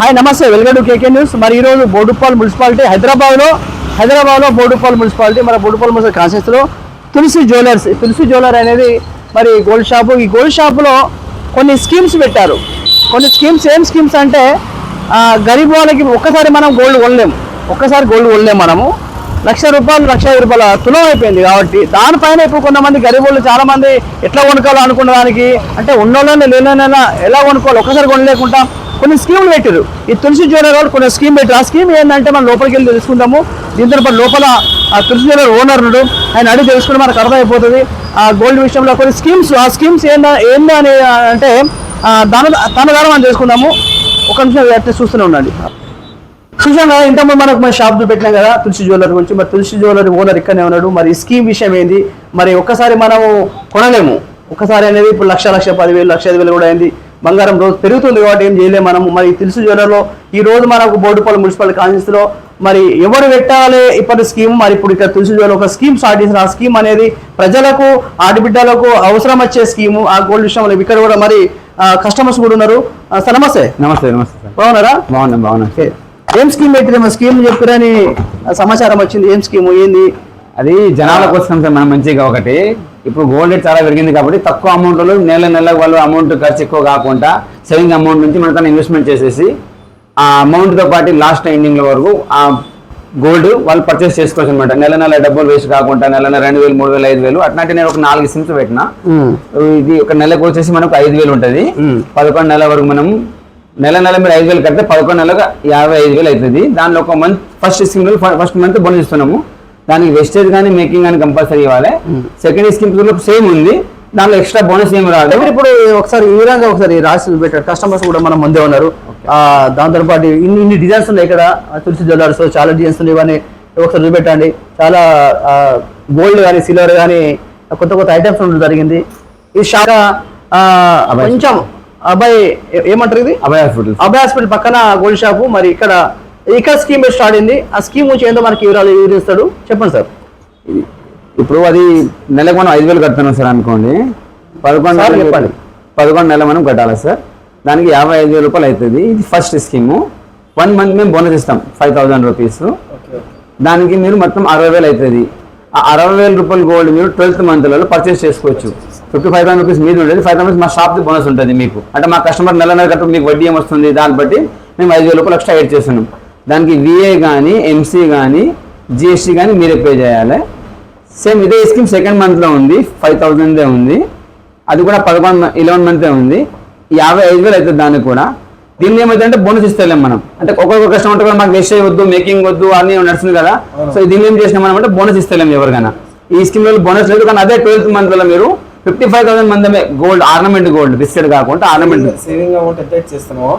Hi నమస్తే. వెల్గడు కేకే news. మరి ఈరోజు బోడుపాల్ మున్సిపాలిటీ హైదరాబాద్లో హైదరాబాద్లో బోడుపాల్ మున్సిపాలిటీ మరి బోడుపాల్ మున్సిపల్ కాన్సెస్లో తులసి జ్యువెలర్స్. తులసి జ్యువెలర్ అనేది మరి గోల్డ్ షాపు. ఈ గోల్డ్ షాపులో కొన్ని స్కీమ్స్ పెట్టారు. కొన్ని స్కీమ్స్ ఏం స్కీమ్స్ అంటే గరీబ్ వాళ్ళకి ఒక్కసారి మనం గోల్డ్ కొనలేము ఒక్కసారి గోల్డ్ కొనలేము మనము. లక్ష రూపాయలు లక్ష ఐదు రూపాయల తులం అయిపోయింది కాబట్టి దానిపైన ఇప్పుడు కొంతమంది గరీబ్ వాళ్ళు చాలామంది ఎట్లా కొనుక్కోవాలో అనుకున్న దానికి అంటే ఉన్నోళ్ళని లేనైనా ఎలా కొనుక్కోవాలి? ఒక్కసారి కొనలేకుండా కొన్ని స్కీములు పెట్టారు ఈ తులసి జ్యువెలర్ వాళ్ళు కొన్ని స్కీమ్ పెట్టారు ఆ స్కీమ్ ఏంటంటే మనం లోపలికి వెళ్ళి తెలుసుకుందాము. దీంతో పాటు లోపల ఆ తులసి జ్యువెలర్ ఓనర్ ఉండడు ఆయన అడిగి తెలుసుకుంటే మనకు అర్థమైపోతుంది. ఆ గోల్డ్ విషయంలో కొన్ని స్కీమ్స్ ఆ స్కీమ్స్ ఏందా ఏందా అని అంటే దాన దాని తన ద్వారా మనం తెలుసుకుందాము. ఒక నిమిషం అట్లా చూస్తూనే ఉండండి. చూసాం కదా ఇంతకుముందు మనకు మన షాప్ పెట్టినాం కదా తులసి జ్యువెలర్ గురించి. మరి తులసి జ్యువెలర్ ఓనర్ ఇక్కడనే ఉన్నాడు. మరి ఈ స్కీమ్ విషయం ఏంది? మరి ఒక్కసారి మనము కొనలేము. ఒక్కసారి అనేది ఇప్పుడు లక్ష లక్ష పదివేలు లక్ష ఐదు వేలు కూడా అయింది. బంగారం రోజు పెరుగుతుంది కాబట్టి ఏం చేయలేము మనము. మరి తులసి జ్యువెలర్లో ఈ రోజు మనకు బోర్డుపల్లి మున్సిపల్ కాన్స్టిట్యూన్సీలో మరి ఎవరు పెట్టాలి ఇప్పటి స్కీమ్? మరి ఇప్పుడు ఇక్కడ తులసి జ్యువెలర్ ఒక స్కీమ్ స్టార్ట్ చేసిన ఆ స్కీమ్ అనేది ప్రజలకు ఆడబిడ్డలకు అవసరం వచ్చే స్కీము. ఆ గోల్డ్ విషయంలో ఇక్కడ కూడా మరి కస్టమర్స్ కూడా ఉన్నారు. సార్ నమస్తే. నమస్తే నమస్తే సార్. బాగున్నారా? బాగున్నాం బాగున్నాం. ఏం స్కీమ్ పెట్టిన స్కీమ్ చెప్పిరని సమాచారం వచ్చింది. ఏం స్కీమ్? ఏంది? అది జనాల కోసం సార్ మనం మంచిగా ఒకటి ఇప్పుడు గోల్డ్ రేట్ చాలా పెరిగింది కాబట్టి తక్కువ అమౌంట్లో నెల నెల వాళ్ళు అమౌంట్ ఖర్చు ఎక్కువ కాకుండా సేవింగ్ అమౌంట్ నుంచి మనం తను ఇన్వెస్ట్మెంట్ చేసేసి ఆ amount తో పాటు లాస్ట్ ఎండింగ్ వరకు ఆ గోల్డ్ వాళ్ళు పర్చేస్ చేసుకోవచ్చు అనమాట నెల నెల డబ్బులు వేస్ట్ కాకుండా నెల నెల రెండు వేలు మూడు వేలు ఐదు వేలు అట్లాంటి నేను ఒక నాలుగు సిమ్స్ పెట్టిన ఇది ఒక నెలకు వచ్చేసి మనకు ఐదు వేలు ఉంటుంది. పదకొండు నెలల వరకు మనం నెల నెల మీరు ఐదు వేలు కడితే పదకొండు నెలలకు యాభై ఐదు వేలు అవుతుంది. దానిలో ఒక month first scheme first month bonus ఇస్తున్నాము. దానికి వెస్టేజ్ కానీ మేకింగ్ కానీ కంపల్సరీ ఇవ్వాలి. సెకండ్ స్కీమ్ సేమ్ ఉంది. దానిలో ఎక్స్ట్రా బోనస్ ఏమి రాదు. మీరు ఇప్పుడు ఒకసారి ఈ విధంగా ఒకసారి రాసి పెట్టారు కస్టమర్స్ కూడా మనం ముందే ఉన్నారు. దాంతో పాటు ఇన్ని ఇన్ని డిజైన్స్ ఉన్నాయి ఇక్కడ. తులసి జ్యువెలర్స్ చాలా డిజైన్స్ ఉన్నాయి. ఇవన్నీ ఒకసారి చూపెట్టండి. చాలా గోల్డ్ కానీ సిల్వర్ కానీ కొత్త కొత్త ఐటమ్స్ ఉండడం జరిగింది. ఈ షాప్ కొంచెం అబ్బాయి ఏమంటారు ఇది? అభయ హాస్పిటల్ అబ్బాయి హాస్పిటల్ పక్కన గోల్డ్ షాపు మరి ఇక్కడ ఇక్కడ స్కీమ్ స్టార్ట్ అయింది ఆ స్కీమ్ నుంచి ఏందో మనకి వివరాలు వివరిస్తాడు. చెప్పండి సార్. ఇప్పుడు అది నెలకు మనం ఐదు వేలు కడుతున్నాం సార్ అనుకోండి. పదకొండు నెలలు చెప్పండి. పదకొండు నెలలు మనం కట్టాలి సార్? దానికి యాభై ఐదు వేల రూపాయలు అవుతుంది. ఇది ఫస్ట్ స్కీము. వన్ మంత్ మేము బోనస్ ఇస్తాం. Five thousand rupees. దానికి మీరు మొత్తం అరవై వేలు అవుతుంది. ఆ అరవై వేల రూపాయల గోల్డ్ మీరు ట్వెల్త్ మంత్లలో పర్చేస్ చేసుకోవచ్చు. ఫిఫ్టీ ఫైవ్ థౌసండ్ రూపీస్ మీద ఉండేది. ఫైవ్ థౌసండ్ మా షాప్ బోనస్ ఉంటుంది మీకు. అంటే మా కస్టమర్ నెల నెల కట్టు మీకు వడ్డీ ఏమొస్తుంది దాన్ని బట్టి మేము ఐదు వేల రూపాయలు ఎక్స్ట్రా యాడ్ చేస్తున్నాం. దానికి విఏ కానీ ఎంసీ కానీ జిఎస్టీ కానీ మీరే పే చేయాలి. సేమ్ ఇదే స్కీమ్ సెకండ్ మంత్లో ఉంది ఫైవ్ థౌజండ్దే ఉంది. అది కూడా పదకొండు ఇలెవెన్ మంతే ఉంది. యాభై ఐదు వేలు అవుతుంది దానికి కూడా. దీన్ని ఏమైందంటే బోనస్ ఇస్తలేం మనం. అంటే ఒక్కొక్క కస్టమర్ కూడా మాకు వేస్ట్ వద్దు మేకింగ్ వద్దు అన్ని నడుస్తుంది కదా. సో దీన్ని ఏం చేసినాం మనం అంటే బోనస్ ఇస్తలేం ఎవరికైనా. ఈ స్కీమ్లో బోనస్ లేదు కానీ అదే ట్వెల్త్ మంత్లో మీరు ఫిఫ్టీ ఫైవ్ థౌసండ్ మందమే గోల్డ్ ఆర్నమెంట్ గోల్డ్ బిస్కెట్ కాకుండా ఆర్నమెంట్ సేవింగ్ అమౌంట్ ఎంత చేస్తున్నామో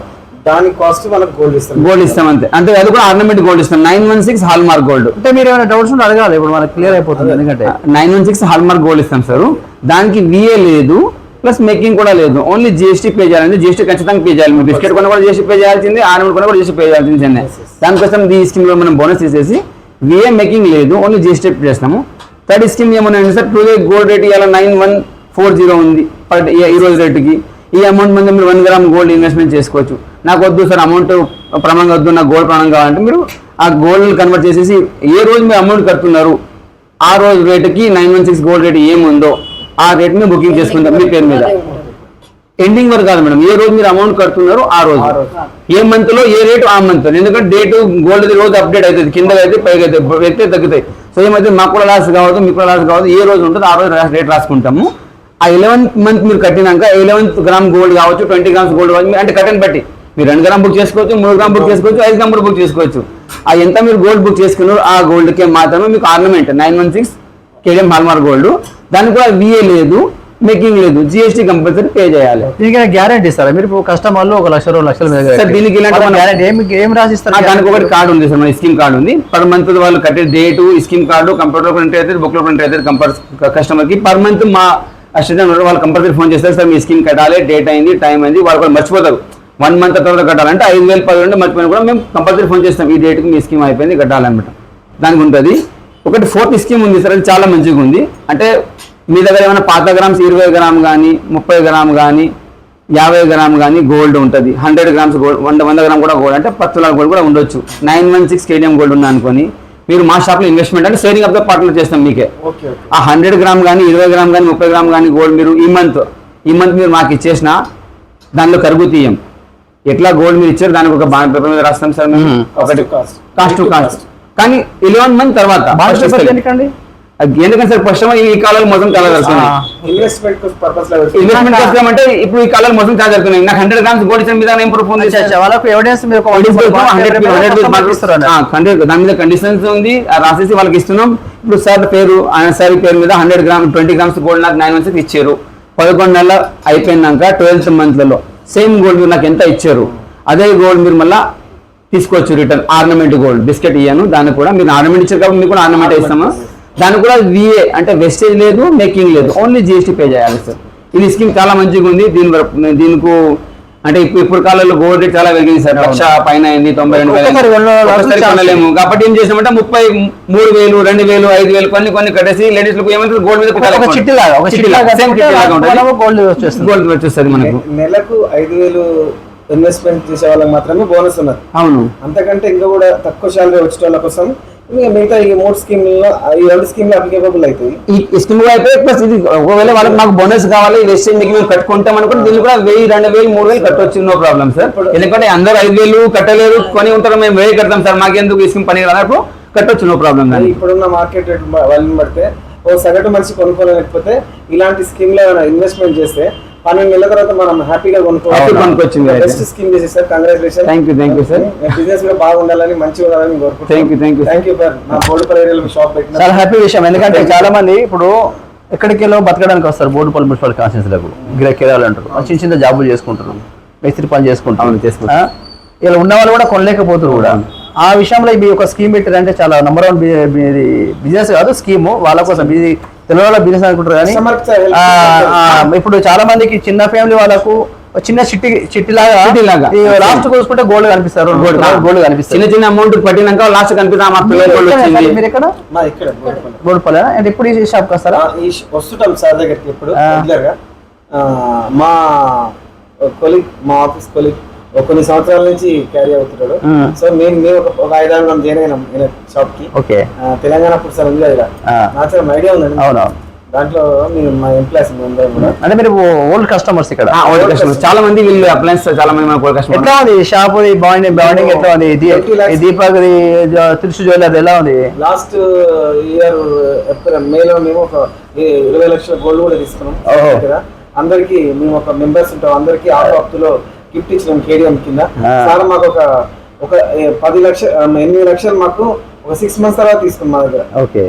దాని కాస్ట్ మనకు గోల్డ్ ఇస్తాం. గోల్డ్ ఇస్తాం అంతే. అంటే అది కూడా ఆర్నమెంట్ గోల్డ్ ఇస్తాం. Nine one six hallmark gold అంటే మీరు ఏమైనా డౌట్స్ ఉంటే అడగాలి. ఇప్పుడు మనకు క్లియర్ అయిపోతుంది ఎందుకంటే. Nine one six hallmark gold ఇస్తాం సార్. దానికి విఏ లేదు ప్లస్ మేకింగ్ కూడా లేదు. ఓన్లీ జిఎస్టీ పే చేయాలంటే జిఎస్టీ ఖచ్చితంగా పే చేయాలి. మీరు బిస్కెట్ కొన్న కూడా జిఎస్టీ పే చేయాల్సింది ఆర్నమెంట్ కొన్న కూడా జిఎస్టీ పే చేయాల్సిందే దానికోసం ఈ స్కీమ్లో మనం బోనస్ తీసేసి విఏ మేకింగ్ లేదు ఓన్లీ జిఎస్టీ పే చేస్తాము. థర్డ్ స్కీమ్ ఏమన్నా సార్ టుడే గోల్డ్ రేట్ ఇలా నైన్ వన్ ఫోర్ జీరో ఉంది. పర్ ఈ రోజు రేటుకి ఈ అమౌంట్ మీద మీరు వన్ గ్రామ్ గోల్డ్ ఇన్వెస్ట్మెంట్ చేసుకోవచ్చు. నాకు వద్దు సార్ అమౌంట్ ప్రమాణంగా వద్దు నాకు గోల్డ్ ప్రమాణం కావాలంటే మీరు ఆ గోల్డ్ కన్వర్ట్ చేసేసి ఏ రోజు మీరు అమౌంట్ కడుతున్నారు ఆ రోజు రేటుకి nine one six gold rate ఏముందో ఆ రేట్ మీద బుకింగ్ చేసుకుంటాం మీ పేరు మీద. ఎండింగ్ వరకు కాదు మేడం ఏ రోజు మీరు అమౌంట్ కడుతున్నారో ఆ రోజు. ఏ మంత్లో ఏ రేటు ఆ మంత్ ఎందుకంటే డేట్ గోల్డ్ రోజు అప్డేట్ అవుతుంది కింద అయితే పైకి అయితే ఎత్తే తగ్గుతాయి. సో ఏమైతే మాకు కూడా లాస్ కావద్దు మీకు కూడా లాస్ కావద్దు ఏ రోజు ఉంటుందో ఆ రోజు రేట్ రాసుకుంటాము. ఆ ఎలెవెన్త్ మంత్ మీరు కట్టినాక ఎలెవెన్త్ గ్రామ్ గోల్డ్ కావచ్చు ట్వంటీ గ్రామ్స్ గోల్డ్ కావచ్చు అంటే కట్టని బట్టి. మీరు రెండు గ్రామ్ బుక్ చేసుకోవచ్చు మూడు గ్రామ్ బుక్ చేసుకోవచ్చు ఐదు గ్రామ్ బుక్ చేసుకోవచ్చు. ఆ ఎంత మీరు గోల్డ్ బుక్ చేసుకున్నారో ఆ గోల్డ్కే మాత్రమే మీకు ornament nine one six KDM hallmark gold దానికి కూడా విఏ లేదు మేకింగ్ లేదు జిఎస్టీ కంపల్సరీ పే చేయాలి. దీనికి గ్యారంటీ ఇస్తారా? మీరు కస్టమర్లు ఒక లక్ష రెండు లక్షల సార్, దీనికి ఇలాంటి ఏం ఏం రాసి ఇస్తారు ఆ, దానికి ఒకటి కార్డు ఉంది సార్ మన స్కీమ్ కార్డు ఉంది. పర్ మంత్ వాళ్ళు కట్టే date scheme card computer print అయితే బుక్లో ప్రింట్ అయితే కంపల్స్ కస్టమర్కి. పర్ మంత్ మా అసిస్టెంట్ వాళ్ళు కంపల్సరీ ఫోన్ చేస్తారు సార్ మీ స్కీమ్ కట్టాలి డేట్ అయింది టైం అయింది వాళ్ళు కూడా మర్చిపోతారు. వన్ మంత్ తర్వాత కట్టాలంటే ఐదు వేలు పది వేలు మర్చిపోయినా కూడా మేము కంపల్సరీ ఫోన్ చేస్తాం ఈ డేట్కి మీ స్కీమ్ అయిపోయింది కట్టాలన్నమాట. దానికి ఉంటుంది. ఒకటి ఫోర్త్ స్కీమ్ ఉంది సార్ అది చాలా మంచిగా ఉంది. అంటే మీ దగ్గర ఏమైనా పాత గ్రామ్స్ ఇరవై గ్రామ్ కానీ ముప్పై గ్రామ్ కానీ యాభై గ్రామ్ కానీ గోల్డ్ ఉంటుంది. హండ్రెడ్ గ్రామ్స్ గోల్డ్ వంద వంద గ్రామ్ కూడా గోల్డ్ అంటే పది గోల్డ్ కూడా ఉండొచ్చు. Nine one six KDM gold ఉంది అనుకొని మీరు మా షాప్లో ఇన్వెస్ట్మెంట్ అంటే సేవింగ్ ఆఫ్ ద పార్ట్నర్ చేస్తాం మీకే. ఆ హండ్రెడ్ గ్రామ్ కానీ ఇరవై గ్రామ్ కానీ ముప్పై గ్రామ్ కానీ గోల్డ్ మీరు ఈ మంత్ ఈ మంత్ మీరు మాకు ఇచ్చేసిన దానిలో కరుగు తీయం. ఎట్లా గోల్డ్ మీరు ఇచ్చారు దానికి ఒక బాండ్ పేపర్ మీద రాస్తాం సార్ మేము. మ్మ్. ఒకటి కాస్ట్ టు కాస్ట్ కానీ ఇలెవెన్ మంత్ తర్వాత ఎందుకంటే సార్ ఫస్ట్ ఈ కాలాలు మొత్తం చాలా జరుగుతున్నాయి. ఇన్వెస్ట్మెంట్ పర్పస్లో ఇన్వెస్ట్మెంట్ కోసం అంటే ఇప్పుడు ఈ కాలాలు మొత్తం చాలా జరుగుతున్నాయి. నాకు హండ్రెడ్ గ్రామ్స్ గోల్డ్ ఇచ్చిన మీద ఏం ప్రూఫ్ ఉంది వాళ్ళకు ఎవిడెన్స్ హండ్రెడ్ దాని మీద కండిషన్స్ ఉంది. ఆ రాసేసి వాళ్ళకి ఇస్తున్నాం. ఇప్పుడు సార్ పేరు ఆయన సార్ పేరు మీద hundred gram twenty grams gold నాకు నైన్ మంత్స్ ఇచ్చారు. పదకొండు నెలల అయిపోయినాక ట్వెల్త్ మంత్లలో సేమ్ గోల్డ్ మీరు నాకు ఎంత ఇచ్చారు? అదే గోల్డ్ మీరు మళ్ళీ తీసుకోవచ్చు రిటర్న్ ఆర్నమెంట్ గోల్డ్ బిస్కెట్ ఇయ్యాను. దానికి కూడా మీరు ఆర్నమెంట్ ఇచ్చారు కాబట్టి మీకు కూడా ఆర్నమెంట్ ఇస్తాము. దానికి కూడా విఏ అంటే వెస్టేజ్ లేదు మేకింగ్ లేదు. ఓన్లీ జిఎస్టీ పే చేయాలి సార్ ఇది స్కీమ్ చాలా మంచిగా ఉంది. దీని వరకు- దీనికి అంటే ఇప్పుడు ఇప్పుడు కాలంలో గోల్డ్ రేట్ చాలా పెరిగింది సార్ లక్ష పైన అయింది తొంభై రెండు వేలు. కొనలేము. కాబట్టి ఏం చేసినామంటే ముప్పై మూడు వేలు రెండు వేలు ఐదు వేలు కొన్ని కొన్ని కట్టేసి లేడీస్లకు ఏమంటారు గోల్డ్ మీద చిట్టి లాగా గోల్డ్ వచ్చేస్తుంది గోల్డ్ వచ్చేస్తుంది మనకు. నెలకు ఐదు వేలు ఇన్వెస్ట్మెంట్ చేసే వాళ్ళకి మాత్రమే బోనస్ ఉన్నది. అవును. అంతకంటే ఇంకా కూడా తక్కువ శాలరీ వచ్చే వాళ్ళ కోసం మిగతా ఈ మూడు స్కీమ్లలో ఈ రెండు స్కీమ్లు అప్లికేబుల్ అవుతాయి. ఈ స్కీమ్ అయితే ప్లస్ ఇది ఒకవేళ వాళ్ళకి మాకు బోనస్ కావాలి వెస్టేజ్ మీకు మేము కట్టుకుంటాం అనుకుంటే దీన్ని కూడా వెయ్యి రెండు వేలు మూడు వేలు కట్టొచ్చు నో ప్రాబ్లం సార్ ఎందుకంటే అందరూ ఐదు వేలు కట్టలేరు కొని ఉంటారు మేము వెయ్యి కడతాం సార్ మాకెందుకు ఈ స్కీమ్ పని రానప్పుడు కట్టొచ్చు నో ప్రాబ్లం ఇప్పుడున్న మార్కెట్ రేట్ వాళ్ళని పడితే ఓ సగటు మనిషి కొనుక్కోలేకపోతే ఇలాంటి స్కీమ్లో ఇన్వెస్ట్మెంట్ చేస్తే పన్నెండు నెలల తర్వాత మనం హ్యాపీగా కొనుక్కోవచ్చు. బెస్ట్ స్కీమ్ చేసి sir congratulation thank you thank you sir business కూడా బాగుండాలని మంచిగా ఉండాలని కోరుకుంటున్నాను. Thank you, thank you. Thank you sir నా బోర్డుపల్లి ఏరియాలో షాప్ పెట్టిన చాలా హ్యాపీ విషయం. ఎందుకంటే చాలా మంది ఇప్పుడు ఎక్కడికి వెళ్ళో బతకడానికి వస్తారు బోర్డుపల్లి మున్సిపల్ కాన్స్టిట్యూన్సీలకు గిరాకీరాలు అంటారు. చిన్న చిన్న జాబులు చేసుకుంటారు. మేస్త్రి పని చేసుకుంటారు? ఇలా ఉన్న వాళ్ళు కూడా కొనలేకపోతారు కూడా. ఆ విషయంలో మీ ఒక స్కీమ్ పెట్టారంటే చాలా నంబర్ వన్ బిజినెస్ కాదు స్కీమ్. వాళ్ళ కోసం ఇది బిజినెస్ అనుకుంటారు కానీ ఇప్పుడు చాలా మందికి చిన్న ఫ్యామిలీ వాళ్ళకు చిన్న చిట్టి చిట్టి లాగా. లాస్ట్ చూసుకుంటే గోల్డ్ కనిపిస్తారు. గోల్డ్ గోల్డ్ చిన్న కనిపిస్తారు చిన్న అమౌంట్ పట్టినాక లాస్ట్ కనిపిస్తా మా పిల్లలు మీరు ఎక్కడ- గోల్పల్లి అంటే ఎప్పుడు ఈ షాప్కి వస్తారా? వస్తుంటాం సార్ దగ్గరికి ఇప్పుడు మా కొలిగ్ మా ఆఫీస్ కొలిగ్ కొన్ని సంవత్సరాల నుంచి క్యారీ అవుతున్నాడు. సో మేము మేము ఒక ఐదారు జాయిన్ అయినాం షాప్కి ఓకే. ఆ, తెలంగాణ ఫుడ్ సార్ ఉంది కదా. ఆ. నాకు ఐడియా ఉందండి. అవునవును దాంట్లో మేము మా ఎంప్లాయీస్ కూడా. అంటే మీరు ఓల్డ్ కస్టమర్స్ ఇక్కడ. ఆ, ఓల్డ్ కస్టమర్ చాలా మంది వీళ్ళు అప్లయన్స్ చాలా మంది ఓల్డ్ కస్టమర్ ఎట్లా ఉంది? షాప్ బాగుంది బాగుంది ఎట్లా ఉంది? దీ- 20 lakhs. ఈ దీపక్ తులసి జ్యువెలర్ ఎలా ఉంది? లాస్ట్ ఇయర్ ఏప్రిల్ మేలో మేము ఒక ఇరవై లక్షల గోల్డ్ కూడా తీసుకున్నాం. కదా అందరికి మేము ఒక మెంబర్స్ ఉంటాం. అందరికి ఆఫ్ ఆఫ్తులో గిఫ్ట్ ఇచ్చినాం కేడిఎం కింద. సార్ మాకు ఒక ఒక పది లక్ష ఆ, ఎనిమిది లక్షలు మాకు ఒక సిక్స్ మంత్స్ తర్వాత తీసుకున్నాం మా దగ్గర. ఓకే.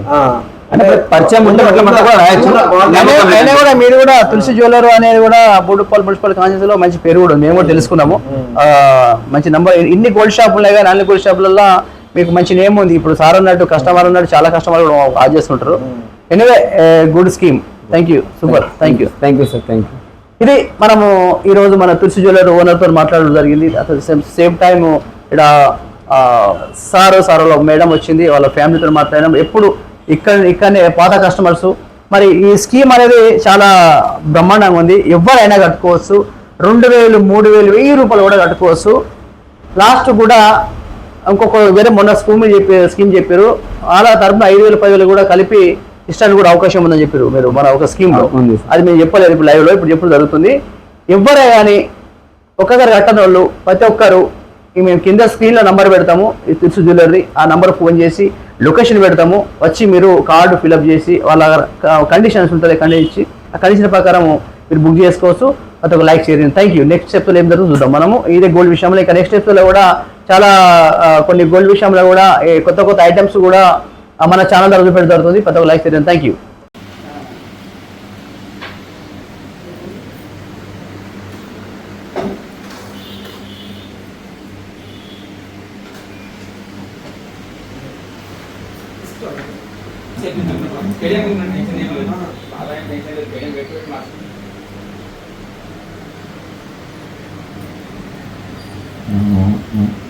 అంటే పరిచయం ఉంటే కూడా మీరు కూడా తులసి జ్యువెలర్ అనేది కూడా బూడుపల్ మున్సిపల్ కాన్స్టిట్యూన్సీ లో మంచి పేరు కూడా ఉంది. మేము కూడా తెలుసుకున్నాము. మంచి నంబర్ ఇన్ని గోల్డ్ షాపులు ఉన్నాయి కానీ అన్ని గోల్డ్ షాపులలో మీకు మంచి నేమ్ ఉంది. ఇప్పుడు సార్ అన్నట్టు కస్టమర్ అన్నట్టు చాలా కస్టమర్ కూడా ఆజ్ చేస్తుంటారు. Anyway good scheme thank you super thank you thank you sir thank you ఇది మనము ఈరోజు మన తులసి జ్యువెలర్ ఓనర్తో మాట్లాడడం జరిగింది. అట్ సేమ్ సేమ్ టైం ఇక్కడ సారు సార్ వాళ్ళ మేడం వచ్చింది. వాళ్ళ ఫ్యామిలీతో మాట్లాడడం ఎప్పుడు ఇక్కడ ఇక్కడనే పాత కస్టమర్స్. మరి ఈ స్కీమ్ అనేది చాలా బ్రహ్మాండంగా ఉంది. ఎవరైనా కట్టుకోవచ్చు. రెండు వేలు మూడు వేలు వెయ్యి రూపాయలు కూడా కట్టుకోవచ్చు. లాస్ట్ కూడా ఇంకొక వేరే మొన్న స్కీమ్ చెప్పి స్కీమ్ చెప్పారు. అలా తరపున ఐదు వేలు పదివేలు కూడా కలిపి ఇష్టానికి కూడా అవకాశం ఉందని చెప్పారు మీరు మన ఒక స్కీమ్లో ఆ, ఉంది. అది మేము చెప్పలేదు ఇప్పుడు లైవ్లో ఇప్పుడు చెప్పుడు జరుగుతుంది. ఎవరే కానీ ఒక్కగారు కట్టని వాళ్ళు ప్రతి ఒక్కరు మేము కింద స్క్రీన్లో నంబర్ పెడతాము ఈ తెలుసు జ్యువెలరీ ఆ నంబర్ ఫోన్ చేసి లొకేషన్ పెడతాము వచ్చి మీరు కార్డు ఫిలప్ చేసి వాళ్ళ కండిషన్స్ ఉంటుంది కండిషన్ ఆ కండిషన్ ప్రకారం మీరు బుక్ చేసుకోవచ్చు. అది ఒక like share thank you next step ఏం జరుగుతుంది చూద్దాం మనము. ఇదే గోల్డ్ విషయంలో ఇంకా నెక్స్ట్ స్టెప్లో కూడా చాలా కొన్ని గోల్డ్ విషయంలో కూడా కొత్త కొత్త ఐటమ్స్ కూడా మన ఛానల్ ద్వారా చూపెట్టడం జరుగుతుంది ప్రతి ఒక్క లైక్ చేయడం. Thank you Mm-hmm.